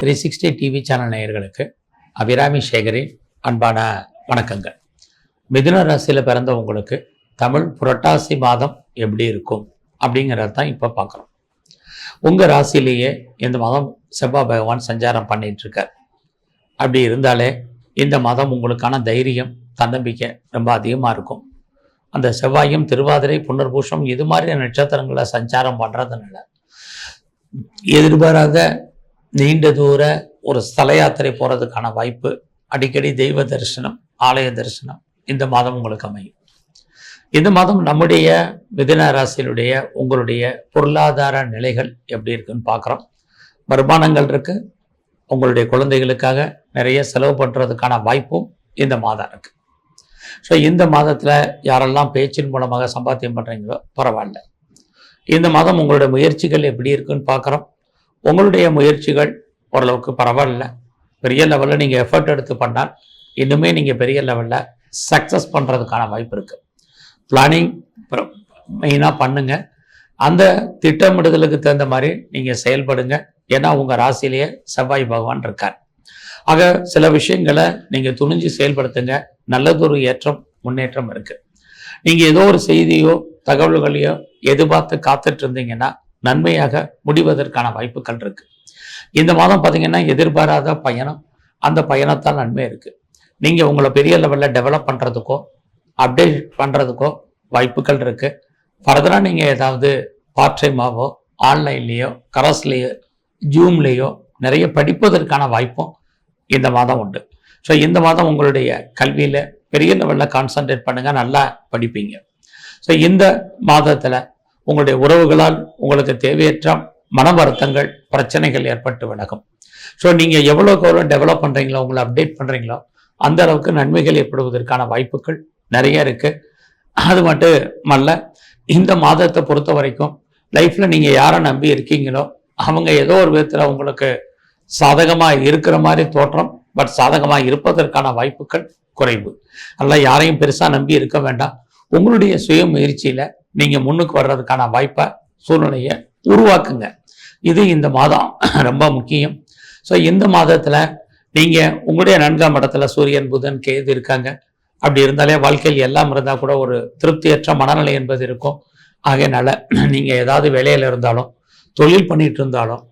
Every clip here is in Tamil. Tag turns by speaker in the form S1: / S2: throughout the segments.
S1: த்ரீ சிக்ஸ்டி டிவி சேனல் நேயர்களுக்கு அபிராமி சேகரின் அன்பான வணக்கங்கள். மிதுன ராசியில் பிறந்த உங்களுக்கு தமிழ் புரட்டாசி மாதம் எப்படி இருக்கும் அப்படிங்கிறத தான் இப்போ பார்க்குறோம். உங்கள் ராசியிலேயே இந்த மாதம் செவ்வாய் பகவான் சஞ்சாரம் பண்ணிகிட்ருக்கார் அப்படி இருந்தாலே இந்த மாதம் உங்களுக்கான தைரியம் தன்னம்பிக்கை ரொம்ப அதிகமாக இருக்கும். அந்த செவ்வாயும் திருவாதிரை புனர்பூஷம் இது மாதிரி நட்சத்திரங்களை சஞ்சாரம் பண்ணுறதுனால எதிர்பாராத நீண்ட தூர ஒரு ஸ்தல யாத்திரை போகிறதுக்கான வாய்ப்பு. அடிக்கடி தெய்வ தரிசனம் ஆலய தரிசனம் இந்த மாதம் உங்களுக்கு அமையும். இந்த மாதம் நம்முடைய மிதுன ராசியினுடைய உங்களுடைய பொருளாதார நிலைகள் எப்படி இருக்குன்னு பார்க்குறோம். வருமானங்கள் இருக்குது உங்களுடைய குழந்தைகளுக்காக நிறைய செலவு பண்ணுறதுக்கான வாய்ப்பும் இந்த மாதம் இருக்குது ஸோ இந்த மாதத்தில் யாரெல்லாம் பேச்சின் மூலமாக சம்பாத்தியம் பண்ணுறீங்களோ பரவாயில்ல. இந்த மாதம் உங்களுடைய முயற்சிகள் எப்படி இருக்குன்னு பார்க்குறோம். உங்களுடைய முயற்சிகள் ஓரளவுக்கு பரவாயில்ல. பெரிய லெவலில் நீங்கள் எஃபர்ட் எடுத்து பண்ணால் இன்னுமே நீங்கள் பெரிய லெவலில் சக்ஸஸ் பண்ணுறதுக்கான வாய்ப்பு இருக்குது பிளானிங் மெயினாக பண்ணுங்கள் அந்த திட்டமிடுதலுக்கு தகுந்த மாதிரி நீங்கள் செயல்படுங்க. ஏன்னா உங்கள் ராசியிலேயே செவ்வாய் பகவான் இருக்கார். ஆக சில விஷயங்களை நீங்கள் துணிஞ்சு செயல்படுத்துங்க. நல்லதொரு ஏற்றம் முன்னேற்றம் இருக்குது நீங்கள் ஏதோ ஒரு செய்தியோ தகவல்களையோ எதிர்பார்த்து காத்துட்டு இருந்தீங்கன்னா நன்மையாக முடிவதற்கான வாய்ப்புகள் இருக்கு. இந்த மாதம் பார்த்தீங்கன்னா எதிர்பாராத பயணம். அந்த பயணத்தால் நன்மை இருக்கு. நீங்க உங்களை பெரிய லெவலில் டெவலப் பண்றதுக்கோ அப்டேட் பண்றதுக்கோ வாய்ப்புகள் இருக்கு. ஃபர்தராக நீங்க ஏதாவது பார்ட் டைமாவோ ஆன்லைன்லேயோ கரஸ்லேயோ ஜூம்லேயோ நிறைய படிப்பதற்கான வாய்ப்பும் இந்த மாதம் உண்டு. ஸோ இந்த மாதம் உங்களுடைய கல்வியில் பெரிய லெவலில் கான்சன்ட்ரேட் பண்ணுங்க. நல்லா படிப்பீங்க. ஸோ இந்த மாதத்தில் உங்களுடைய உறவுகளால் உங்களுக்கு தேவையற்ற மன வருத்தங்கள் பிரச்சனைகள் ஏற்பட்டு விலகும். ஸோ நீங்கள் எவ்வளோக்கு எவ்வளோ டெவலப் பண்ணுறீங்களோ உங்களை அப்டேட் பண்ணுறீங்களோ அந்த அளவுக்கு நன்மைகள் ஏற்படுவதற்கான வாய்ப்புகள் நிறைய இருக்குது அது மட்டுமல்ல இந்த மாதத்தை பொறுத்த வரைக்கும் லைஃப்பில் நீங்கள் யாரை நம்பி இருக்கீங்களோ அவங்க ஏதோ ஒரு விதத்தில் உங்களுக்கு சாதகமாக இருக்கிற மாதிரி தோற்றம் பட் சாதகமாக இருப்பதற்கான வாய்ப்புகள் குறைவு. அல்ல யாரையும் பெருசாக நம்பி இருக்க வேண்டாம். உங்களுடைய சுய முயற்சியில் நீங்கள் முன்னுக்கு வர்றதுக்கான வாய்ப்பை சூழ்நிலையை உருவாக்குங்க. இது இந்த மாதம் ரொம்ப முக்கியம். ஸோ இந்த மாதத்தில் நீங்கள் உங்களுடைய நான்காம் இடத்துல சூரியன் புதன் கேது இருக்காங்க. அப்படி இருந்தாலே வாழ்க்கையில் எல்லாம் இருந்தால் கூட ஒரு திருப்தியற்ற மனநிலை என்பது இருக்கும். ஆகையினால நீங்கள் ஏதாவது வேலையில் இருந்தாலும் தொழில் பண்ணிட்டு இருந்தாலும்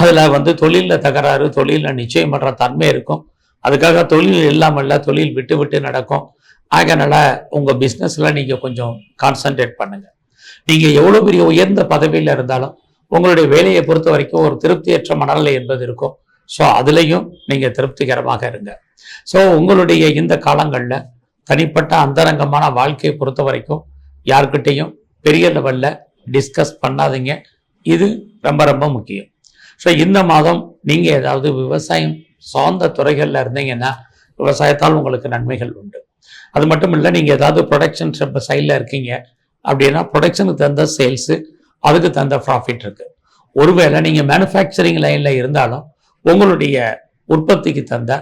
S1: அதில் வந்து தொழிலில் தகராறு தொழிலில் நிச்சயம் பண்ணுற தன்மை இருக்கும். அதுக்காக தொழில் இல்லாமல் தொழில் விட்டு விட்டு நடக்கும். அதனால் உங்கள் பிஸ்னஸில் நீங்கள் கொஞ்சம் கான்சன்ட்ரேட் பண்ணுங்கள் நீங்கள் எவ்வளோ பெரிய உயர்ந்த பதவியில் இருந்தாலும் உங்களுடைய வேலையை பொறுத்த வரைக்கும் ஒரு திருப்தியற்ற மனநிலை என்பது இருக்கும். ஸோ அதுலேயும் நீங்கள் திருப்திகரமாக இருங்க. ஸோ உங்களுடைய இந்த காலங்களில் தனிப்பட்ட அந்தரங்கமான வாழ்க்கையை பொறுத்த வரைக்கும் யார்கிட்டையும் பெரிய லெவலில் டிஸ்கஸ் பண்ணாதீங்க. இது ரொம்ப ரொம்ப முக்கியம். ஸோ இந்த மாதம் நீங்கள் ஏதாவது விவசாயம் சார்ந்த துறைகளில் இருந்தீங்கன்னா விவசாயத்தால் உங்களுக்கு நன்மைகள் உண்டு. அது மட்டும் இல்லை நீங்கள் ஏதாவது ப்ரொடக்ஷன் சைடில் இருக்கீங்க அப்படின்னா ப்ரொடக்ஷனுக்கு தகுந்த சேல்ஸு அதுக்கு தகுந்த ப்ராஃபிட் இருக்குது ஒருவேளை நீங்கள் மேனுஃபேக்சரிங் லைனில் இருந்தாலும் உங்களுடைய உற்பத்திக்கு தந்த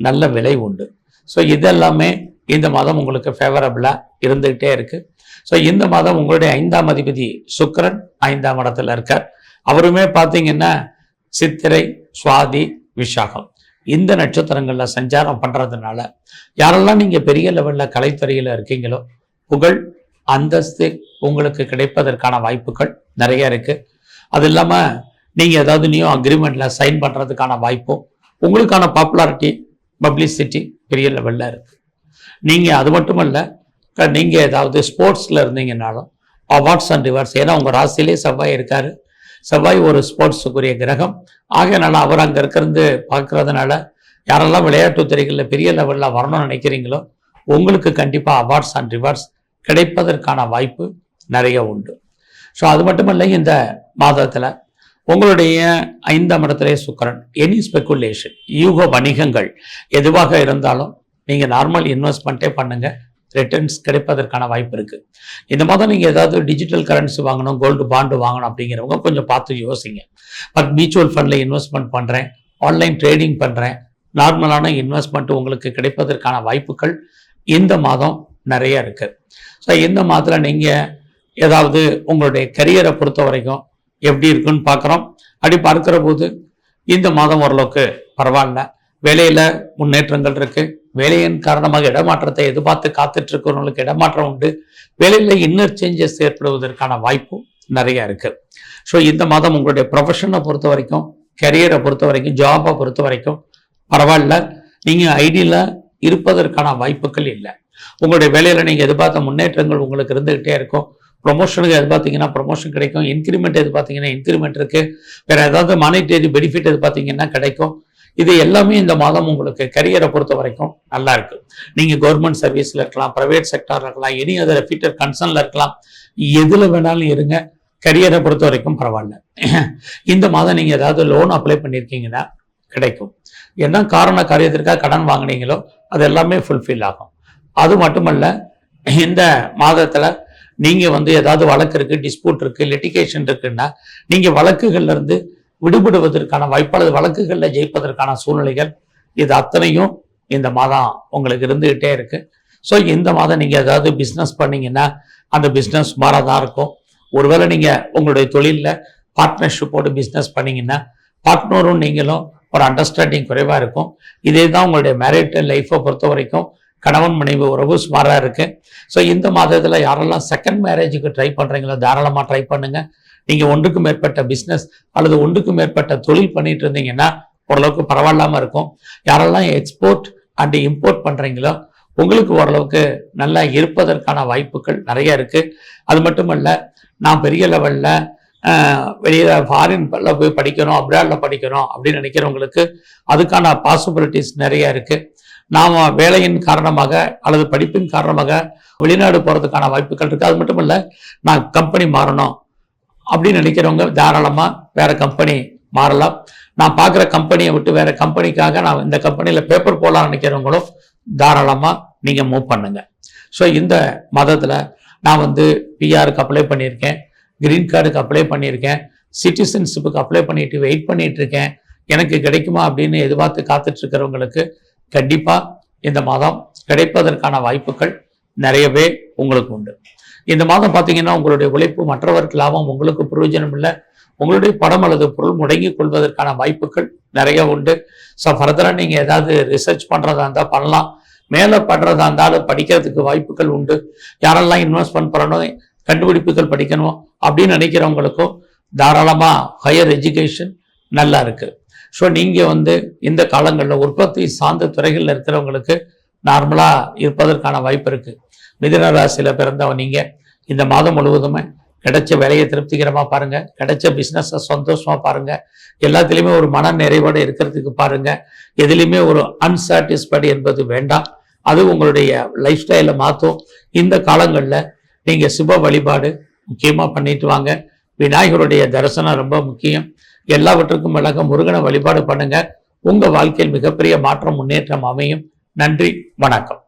S1: நல்ல விலை உண்டு. ஸோ இதெல்லாமே இந்த மாதம் உங்களுக்கு ஃபேவரபிளாக இருந்துக்கிட்டே இருக்குது ஸோ இந்த மாதம் உங்களுடைய ஐந்தாம் அதிபதி சுக்ரன் ஐந்தாம் இடத்துல இருக்கார். அவருமே பார்த்தீங்கன்னா சித்திரை சுவாதி விஷாகம் இந்த நட்சத்திரங்களில் சஞ்சாரம் பண்ணுறதுனால யாரெல்லாம் நீங்கள் பெரிய லெவலில் கலைத்துறையில் இருக்கீங்களோ புகழ் அந்தஸ்து உங்களுக்கு கிடைப்பதற்கான வாய்ப்புகள் நிறைய இருக்குது அது இல்லாமல் நீங்கள் ஏதாவது நியூ அக்ரிமெண்ட்டில் சைன் பண்ணுறதுக்கான வாய்ப்பும் உங்களுக்கான பாப்புலாரிட்டி பப்ளிசிட்டி பெரிய லெவலில் இருக்குது நீங்கள் அது மட்டுமல்ல க- நீங்கள் ஏதாவது ஸ்போர்ட்ஸில் இருந்தீங்கன்னாலும் அவார்ட்ஸ் அண்ட் ரிவார்ட்ஸ் ஏன்னா உங்கள் ராசிலே செவ்வாய் இருக்காரு செவ்வாய் ஒரு ஸ்போர்ட்ஸுக்குரிய கிரகம். ஆகையினால அவர் அங்கே இருக்கிறது பார்க்கறதுனால யாரெல்லாம் விளையாட்டுத் துறைகளில் பெரிய லெவலில் வரணும்னு நினைக்கிறீங்களோ உங்களுக்கு கண்டிப்பாக அவார்ட்ஸ் அண்ட் ரிவார்ட்ஸ் கிடைப்பதற்கான வாய்ப்பு நிறைய உண்டு. ஸோ அது மட்டுமல்ல இந்த மாதத்தில் உங்களுடைய ஐந்தாம் இடத்திலே சுக்கரன். எனி ஸ்பெகுலேஷன் யூக வணிகங்கள் எதுவாக இருந்தாலும் நீங்கள் நார்மல் இன்வெஸ்ட்மெண்ட்டே பண்ணுங்கள் ரிட்டர்ன்ஸ் கிடைப்பதற்கான வாய்ப்பு இருக்கு. இந்த மாதம் நீங்கள் ஏதாவது டிஜிட்டல் கரன்சி வாங்கணும் கோல்டு பாண்டு வாங்கணும் அப்படிங்கிறவங்க கொஞ்சம் பார்த்து யோசிங்க. பட் மியூச்சுவல் ஃபண்டில் இன்வெஸ்ட்மெண்ட் பண்ணுறேன் ஆன்லைன் ட்ரேடிங் பண்ணுறேன் நார்மலான இன்வெஸ்ட்மெண்ட் உங்களுக்கு கிடைப்பதற்கான வாய்ப்புகள் இந்த மாதம் நிறைய இருக்கு. ஸோ இந்த மாதத்தில் நீங்கள் ஏதாவது உங்களுடைய கரியரை பொறுத்த வரைக்கும் எப்படி இருக்குன்னு பார்க்குறோம். அப்படி பார்க்குற போது இந்த மாதம் ஓரளவுக்கு பரவாயில்ல. வேலையில் முன்னேற்றங்கள் இருக்குது வேலையின் காரணமாக இடமாற்றத்தை எதிர்பார்த்து காத்துட்டு இருக்கிறவங்களுக்கு இடமாற்றம் உண்டு. வேலையில் இன்னர் சேஞ்சஸ் ஏற்படுவதற்கான வாய்ப்பும் நிறைய இருக்கு. ஸோ இந்த மாதம் உங்களுடைய ப்ரொஃபஷனை பொறுத்த வரைக்கும் கெரியரை பொறுத்த வரைக்கும் ஜாபை பொறுத்த வரைக்கும் பரவாயில்ல. நீங்கள் ஐடியில் இருப்பதற்கான வாய்ப்புகள் இல்லை. உங்களுடைய வேலையில் நீங்கள் எதிர்பார்த்த முன்னேற்றங்கள் உங்களுக்கு இருந்துகிட்டே இருக்கும். ப்ரொமோஷனுக்கு எதிர்பார்த்தீங்கன்னா ப்ரொமோஷன் கிடைக்கும். இன்க்ரிமெண்ட் எதிர்பார்த்தீங்கன்னா இன்க்ரிமெண்ட் இருக்குது வேறு ஏதாவது மானிட்டரி பெனிஃபிட் எதிர்பார்த்தீங்கன்னா கிடைக்கும். இது எல்லாமே இந்த மாதம் உங்களுக்கு கரியரை பொறுத்த வரைக்கும் நல்லா இருக்கு. நீங்க கவர்மெண்ட் சர்வீஸ்ல இருக்கலாம் பிரைவேட் செக்டார்ல இருக்கலாம் எனி அதர் ஃபியூச்சர் கன்சர்ன்ல இருக்கலாம் எதுல வேணாலும் இருங்க. கரியரை பொறுத்த வரைக்கும் பரவாயில்ல. இந்த மாதம் நீங்க ஏதாவது லோன் அப்ளை பண்ணியிருக்கீங்கன்னா கிடைக்கும். என்ன காரண காரியத்திற்காக கடன் வாங்குனீங்களோ அது எல்லாமே ஃபுல்ஃபில் ஆகும். அது மட்டுமல்ல இந்த மாதத்துல நீங்க வந்து ஏதாவது வழக்கு இருக்கு டிஸ்பியூட் இருக்கு லிட்டிகேஷன் இருக்குன்னா நீங்க வழக்குகள்ல இருந்து விடுபடுவதற்கான வாய்ப்பு அல்லது வழக்குகளில் ஜெயிப்பதற்கான சூழ்நிலைகள் இது அத்தனையும் இந்த மாதம் உங்களுக்கு இருந்துகிட்டே இருக்கு. ஸோ இந்த மாதம் நீங்கள் ஏதாவது பிஸ்னஸ் பண்ணீங்கன்னா அந்த பிஸ்னஸ் சுமாராக தான் இருக்கும். ஒருவேளை நீங்கள் உங்களுடைய தொழிலில் பார்ட்னர்ஷிப்போடு பிஸ்னஸ் பண்ணீங்கன்னா பார்ட்னரும் நீங்களும் ஒரு அண்டர்ஸ்டாண்டிங் குறைவாக இருக்கும். இதே தான் உங்களுடைய மேரிட்டல் லைஃப்பை பொறுத்த வரைக்கும் கணவன் மனைவி உறவு சுமாராக இருக்குது ஸோ இந்த மாதத்தில் யாரெல்லாம் செகண்ட் மேரேஜுக்கு ட்ரை பண்ணுறீங்களோ தாராளமாக ட்ரை பண்ணுங்கள் நீங்கள் ஒன்றுக்கு மேற்பட்ட பிஸ்னஸ் அல்லது ஒன்றுக்கு மேற்பட்ட தொழில் பண்ணிட்டு இருந்தீங்கன்னா ஓரளவுக்கு பரவாயில்லாமல் இருக்கும். யாரெல்லாம் எக்ஸ்போர்ட் அண்ட் இம்போர்ட் பண்ணுறீங்களோ உங்களுக்கு ஓரளவுக்கு நல்லா இருப்பதற்கான வாய்ப்புகள் நிறைய இருக்கு. அது மட்டுமல்ல நான் பெரிய லெவலில் வெளியில ஃபாரின்ல போய் படிக்கணும் அப்ராட்ல படிக்கணும் அப்படின்னு நினைக்கிறவங்களுக்கு அதுக்கான பாசிபிலிட்டிஸ் நிறைய இருக்கு. நாம் வேலையின் காரணமாக அல்லது படிப்பின் காரணமாக வெளிநாடு போகிறதுக்கான வாய்ப்புகள் இருக்குது அது மட்டும் இல்லை நான் கம்பெனி மாறணும். அப்படின்னு நினைக்கிறவங்க தாராளமாக வேற கம்பெனி மாறலாம். நான் பார்க்குற கம்பெனியை விட்டு வேற கம்பெனிக்காக நான் இந்த கம்பெனியில் பேப்பர் போடலாம்னு நினைக்கிறவங்களும் தாராளமாக நீங்கள் மூவ் பண்ணுங்க. ஸோ இந்த மதத்தில் நான் வந்து பிஆருக்கு அப்ளை பண்ணியிருக்கேன். கிரீன் கார்டுக்கு அப்ளை பண்ணியிருக்கேன். சிட்டிசன்ஷிப்புக்கு அப்ளை பண்ணிட்டு வெயிட் பண்ணிட்டு இருக்கேன் எனக்கு கிடைக்குமா அப்படின்னு எதிர்பார்த்து காத்துட்டு இருக்கிறவங்களுக்கு இந்த மாதம் கிடைப்பதற்கான வாய்ப்புகள் நிறையவே உங்களுக்கு உண்டு. இந்த மாதம் பார்த்தீங்கன்னா உங்களுடைய உழைப்பு மற்றவருக்கு லாபம் உங்களுக்கு பிரயோஜனம் இல்லை உங்களுடைய படம் அல்லது பொருள் முடங்கி கொள்வதற்கான வாய்ப்புகள் நிறைய உண்டு. ஸோ ஃபர்தராக நீங்கள் ஏதாவது ரிசர்ச் பண்ணுறதா இருந்தால் பண்ணலாம். மேலே பண்ணுறதா இருந்தாலும் படிக்கிறதுக்கு வாய்ப்புகள் உண்டு. யாரெல்லாம் இன்வெஸ்ட்மெண்ட் பண்ணணும் கண்டுபிடிப்புகள் படிக்கணும் அப்படின்னு நினைக்கிறவங்களுக்கும் தாராளமாக ஹையர் எஜுகேஷன் நல்லா இருக்குது ஸோ நீங்கள் வந்து இந்த காலங்களில் உற்பத்தி சார்ந்த துறைகளில் இருக்கிறவங்களுக்கு நார்மலாக இருப்பதற்கான வாய்ப்பு இருக்குது மிதன ராசியில் பிறந்தவன் நீங்கள் இந்த மாதம் முழுவதுமே கிடைச்ச வேலையை திருப்திகரமாக பாருங்கள் கிடைச்ச பிஸ்னஸை சந்தோஷமாக பாருங்கள் எல்லாத்துலேயுமே ஒரு மன நிறைவோடு இருக்கிறதுக்கு பாருங்கள் எதுலேயுமே ஒரு அன்சாட்டிஸ்ஃபைடு என்பது வேண்டாம். அது உங்களுடைய லைஃப் ஸ்டைலை மாற்றும் இந்த காலங்களில் நீங்கள் சுப வழிபாடு முக்கியமாக பண்ணிட்டு வாங்க. விநாயகருடைய தரிசனம் ரொம்ப முக்கியம். எல்லாவற்றுக்கும் விலக முருகனை வழிபாடு பண்ணுங்கள் உங்கள் வாழ்க்கையில் மிகப்பெரிய மாற்றம் முன்னேற்றம் அமையும். நன்றி வணக்கம்.